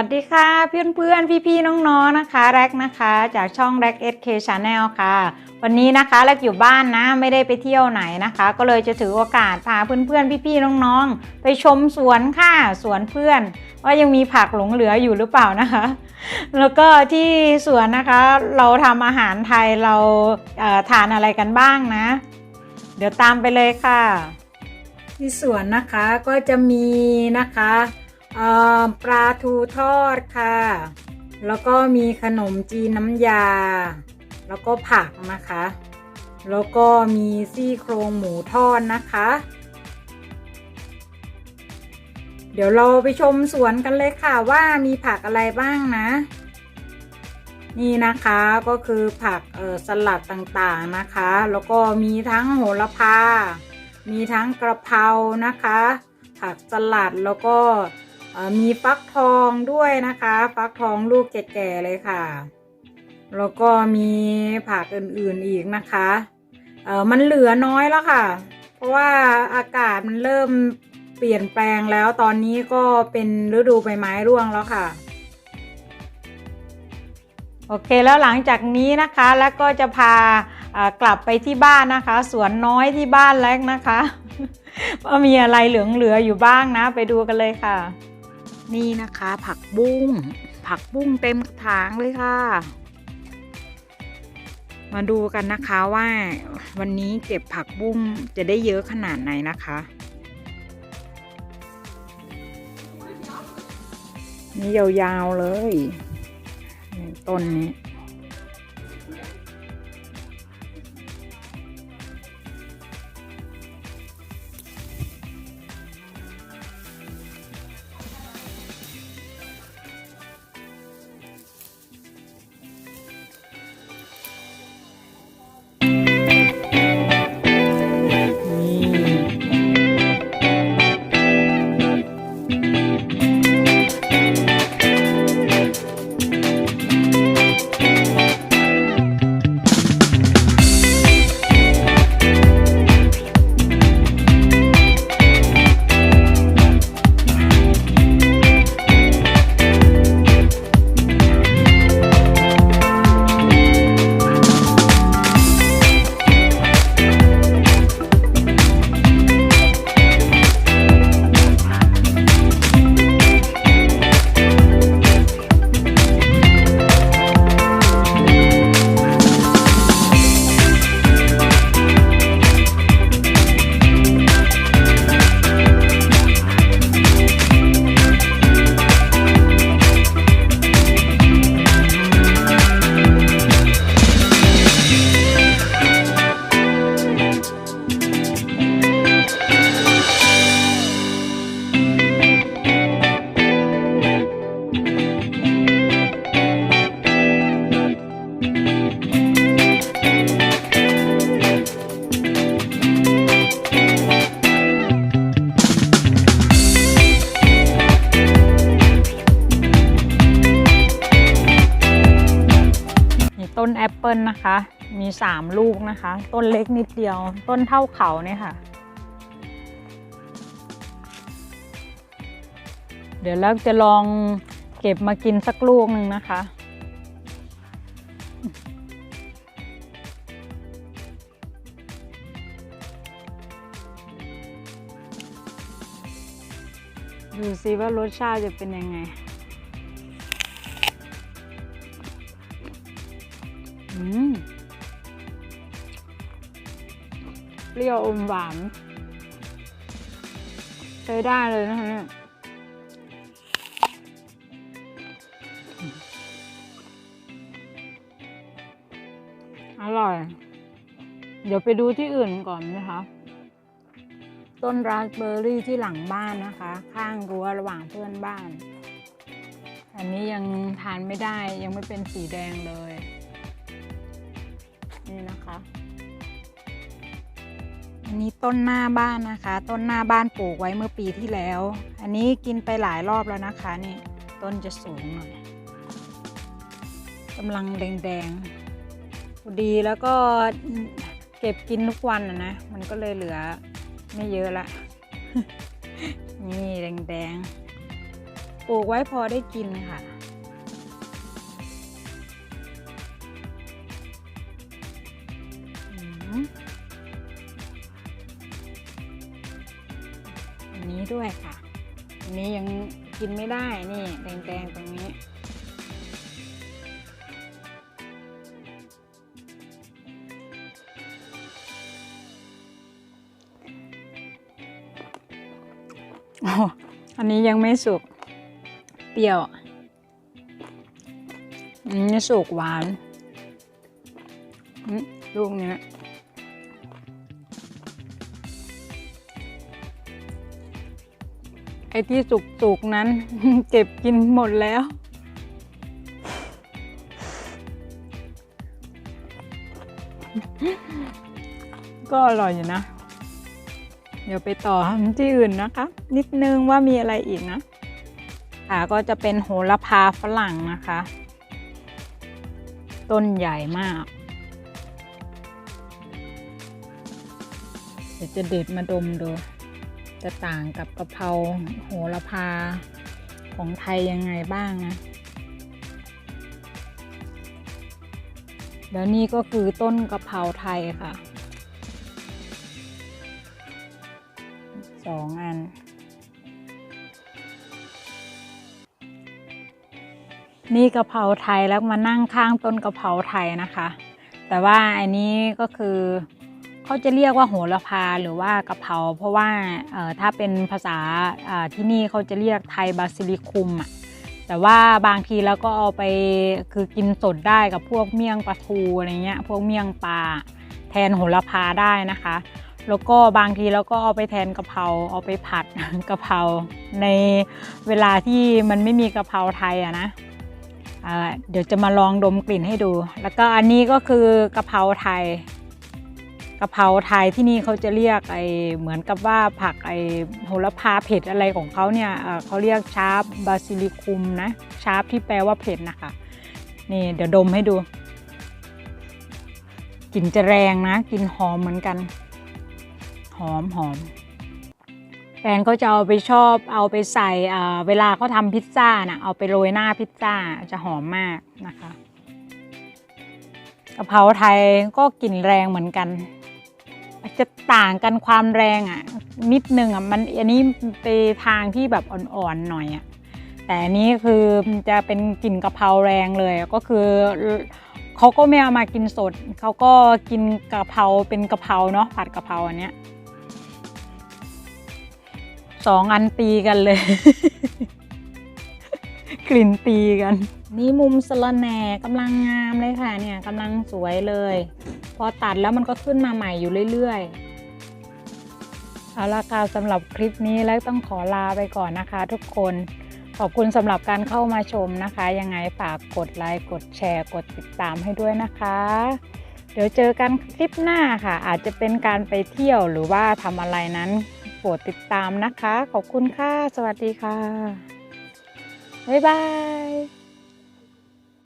วัสดีค่ะเพื่อนเพื่อนพี่พี่ๆน้องๆนะคะแร็กนะคะจากช่องแร็กเอสเคชาแนลค่ะ วันนี้นะคะแร็กอยู่บ้านนะไม่ได้ไปเที่ยวไหนนะคะ ก็เลยจะถือโอกาสพาเพื่อนเพื่อนพี่พี่ๆน้องๆ ไปชมสวนค่ะสวนเพื่อน ว่ายังมีผักหลงเหลืออยู่หรือเปล่านะคะ แล้วก็ที่สวนนะคะเราทำอาหารไทยเราเทานอะไรกันบ้างนะ เดี๋ยวตามไปเลยค่ะ ที่สวนนะคะก็จะมีนะคะ ปลาทูทอดค่ะ แล้วก็มีขนมจีนน้ำยา แล้วก็ผักนะคะ แล้วก็มีซี่โครงหมูทอดนะคะ เดี๋ยวเราไปชมสวนกันเลยค่ะว่ามีผักอะไรบ้างนะ นี่นะคะก็คือผักสลัดต่างๆนะคะ แล้วก็มีทั้งโหระพา มีทั้งกระเพรานะคะ ผักสลัดแล้วก็ มีฟักทองด้วยนะคะ ฟักทองลูกแก่ๆเลยค่ะ แล้วก็มีผักอื่นๆอีกนะคะเออมันเหลือน้อยแล้วค่ะ เพราะว่าอากาศมันเริ่มเปลี่ยนแปลงแล้วตอนนี้ก็เป็นฤดูใบไม้ร่วงแล้วค่ะ โอเคแล้วหลังจากนี้นะคะ แล้วก็จะพาากลับไปที่บ้านนะคะ สวนน้อยที่บ้านแรกนะคะว่ามีอะไรเหลืองเหลืออยู่บ้างนะ ไปดูกันเลยค่ะ นี่นะคะ ผักบุ้ง ผักบุ้งเต็มถางเลยค่ะ มาดูกันนะคะว่า วันนี้เก็บผักบุ้งจะได้เยอะขนาดไหนนะคะ นี่ยาวๆเลยต้นนี้ เปิลนะคะ มีสามลูกนะคะ ต้นเล็กนิดเดียว ต้นเท่าเขาเนี่ยค่ะ เดี๋ยวเราจะลองเก็บมากินสักลูกหนึ่งนะคะ ดูซิว่ารสชาติจะเป็นยังไง เปรี้ยวอมหวานใช้ได้เลยนะคะเนี่ยอร่อย เดี๋ยวไปดูที่อื่นก่อนนะคะ ต้นราสเบอร์รี่ที่หลังบ้านนะคะ ข้างรั้วระหว่างเพื่อนบ้าน อันนี้ยังทานไม่ได้ยังไม่เป็นสีแดงเลย นะคะ อันนี้ต้นหน้าบ้านนะคะ ต้นหน้าบ้านปลูกไว้เมื่อปีที่แล้ว อันนี้กินไปหลายรอบแล้วนะคะนี่ต้นจะสูงหน่อยกำลังแดงๆพอดีแล้วก็เก็บกินทุกวันนะนะมันก็เลยเหลือไม่เยอะละ นี่แดงๆ ปลูกไว้พอได้กินค่ะ อันนี้ด้วยค่ะ อันนี้ยังกินไม่ได้นี่แดงๆตรงนี้อ๋ออันนี้ยังไม่สุก เปรี้ยวอันนี้สุกหวานลูกเนี้ย ที่สุกๆนั้น เก็บกินหมดแล้ว ก็อร่อยอยู่นะ เดี๋ยวไปต่อที่อื่นนะคะ นิดนึงว่ามีอะไรอีกนะค่ะก็จะเป็นโหระพาฝรั่งนะคะ ต้นใหญ่มาก เดี๋ยวจะเด็ดมาดมดู จะต่างกับกะเพราโหระพาของไทยยังไงบ้างนะ แล้วนี่ก็คือต้นกะเพราไทยค่ะ สองอัน นี่กะเพราไทยแล้วมานั่งข้างต้นกะเพราไทยนะคะ แต่ว่าอันนี้ก็คือ เขาจะเรียกว่าโหระพาหรือว่ากะเพราเพราะว่าถ้าเป็นภาษาที่นี่เขาจะเรียกไทยบาซิลิคุมอะแต่ว่าบางทีเราก็เอาไปคือกินสดได้กับพวกเมี่ยงปลาทูอะไรเงี้ยพวกเมี่ยงปลาแทนโหระพาได้นะคะ แล้วก็บางทีเราก็เอาไปแทนกะเพราเอาไปผัดกะเพราในเวลาที่มันไม่มีกะเพราไทยอะนะเดี๋ยวจะมาลองดมกลิ่นให้ดู แล้วก็อันนี้ก็คือกะเพราไทย กะเพราไทยที่นี่เขาจะเรียกไอเหมือนกับว่าผักไอโหระพาเผ็ดอะไรของเขาเนี่ยเขาเรียกชาร์ปบาซิลิคุมนะชาร์ปที่แปลว่าเผ็ดนะคะนี่เดี๋ยวดมให้ดูกลิ่นจะแรงนะกลิ่นหอมเหมือนกัน หอมหอมแฟนก็จะเอาไปชอบเอาไปใส่เวลาเขาทำพิซซ่านะเอาไปโรยหน้าพิซซ่าจะหอมมากนะคะกะเพราไทยก็กลิ่นแรงเหมือนกัน จจะต่างกันความแรงอะ นิดนึงอะมันอันนี้ไปทางที่แบบอ่อนๆหน่อยอะแต่อันนี้คือจะเป็นกลิ่นกะเพราแรงเลยก็คือเขาก็ไม่เอามากินสดเขาก็กินกะเพราเป็นกะเพราเนาะผัดกะเพราอันเนี้ยสองอันตีกันเลย กลิ่นตีกัน นี่มุมสะระแหน่กำลังงามเลยค่ะเนี่ยกำลังสวยเลย พอตัดแล้วมันก็ขึ้นมาใหม่อยู่เรื่อยๆ เอาละค่ะสำหรับคลิปนี้แล้วต้องขอลาไปก่อนนะคะ ทุกคนขอบคุณสำหรับการเข้ามาชมนะคะ ยังไงฝากกดไลค์กดแชร์กดติดตามให้ด้วยนะคะ เดี๋ยวเจอกันคลิปหน้าค่ะ อาจจะเป็นการไปเที่ยวหรือว่าทำอะไรนั้นโปรดติดตามนะคะ ขอบคุณค่ะ สวัสดีค่ะ บ๊ายบาย